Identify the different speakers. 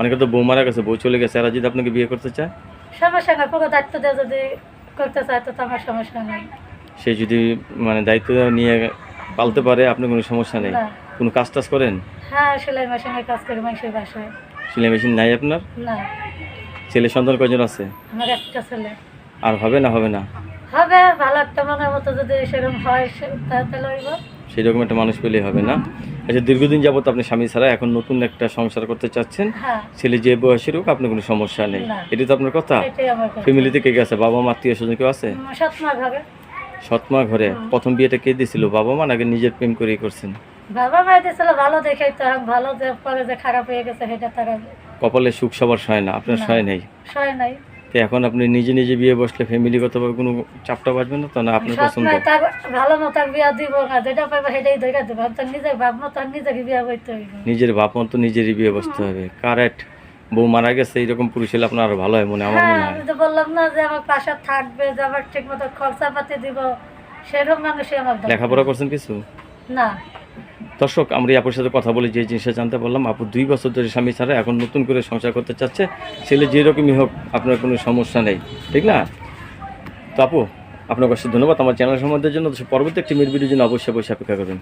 Speaker 1: অনেকে তো বউ মারা গেছে বউ চলে গেছে। এরা যদি আপনাকে বিয়ে করতে চায়?
Speaker 2: সমস্যা নাই পুরো দায়িত্ব দিয়ে যদি করতে চায় তো আমার সমস্যা নেই।
Speaker 1: সে যদি মানে দায়িত্ব নিয়ে পালতে পারে আপনার কোনো সমস্যা নেই? কোনো কাজ টাজ করেন?
Speaker 2: হ্যাঁ সেলাই মেশিনের কাজ করি মানুষের বাসায়।
Speaker 1: সেলাই মেশিন নাই আপনার?
Speaker 2: না।
Speaker 1: ছেলে সন্তান কজন আছে?
Speaker 2: আমার একটা ছেলে।
Speaker 1: আর হবে না হবে না?
Speaker 2: হবে ভালো একটা মনের মতো যদি সেরকম হয় তাহলে হইব
Speaker 1: সেই রকম একটা মানুষ পেলেই হবে না। আচ্ছা দীর্ঘদিন যাবত আপনি স্বামী ছাড়া এখন নতুন একটা সংসার করতে চাচ্ছেন।
Speaker 2: হ্যাঁ।
Speaker 1: ছেলে যে বয়সের হোক আপনার কোনো সমস্যা নেই। এটা তো আপনার কথা। ফ্যামিলিতে কে আছে? বাবা মা আত্মীয় স্বজন কেউ আছে?
Speaker 2: সৎমা
Speaker 1: ঘরে। প্রথম বিয়েটা কে দিয়েছিল? বাবা মা নাকি নিজের প্রেম করেই করছেন?
Speaker 2: বাবা মায়ের ছিল ভালো তো ভালো যে পরে যে খারাপ হয়ে গেছে সেটা তারা
Speaker 1: কপালে সুখ সবার সয় না। আপনার। সয় নেই।
Speaker 2: সয় নাই।
Speaker 1: তো এখন আপনি নিজে নিজে বিয়ে বসলে ফ্যামিলিগতভাবে কোনো চাপটা বাজবে না তো না আপনার পছন্দ?
Speaker 2: ভালো মতো বিয়া দিব না যেটা পাইবো সেটাই ধরে দিব। তার নিজের ভাব মতো নিজেকে বিয়া করতে হইব।
Speaker 1: নিজের বাপ মতো নিজেরই বিয়ে বসতে হবে। কারেক্ট। বউ মারা গেছে এইরকম পুরুষ হলে আপনার আরও ভালো হয় মনে আমার
Speaker 2: হ্যাঁ
Speaker 1: মনে হয়
Speaker 2: আমি তো বললাম না যে আমার পাশে থাকবে যে আমার ঠিক মতো খরচা পাতি দিব সেরকম মানুষই আমার।
Speaker 1: লেখাপড়া করছেন কিছু?
Speaker 2: না।
Speaker 1: দর্শক, আমরা আপুর সাথে কথা বলে যে জিনিসটা জানতে পারলাম, আপু দুই বছর ধরে স্বামী ছাড়া এখন নতুন করে সংসার করতে চাচ্ছে, ছেলে যেরকমই হোক, আপনার কোনো সমস্যা নেই, ঠিক না? তো আপু, আপনার কাছে ধন্যবাদ, আমার চ্যানেল সম্বন্ধের জন্য পরবর্তী একটি মিট ভিডিওর জন্য অবশ্যই অবশ্যই অপেক্ষা করবেন।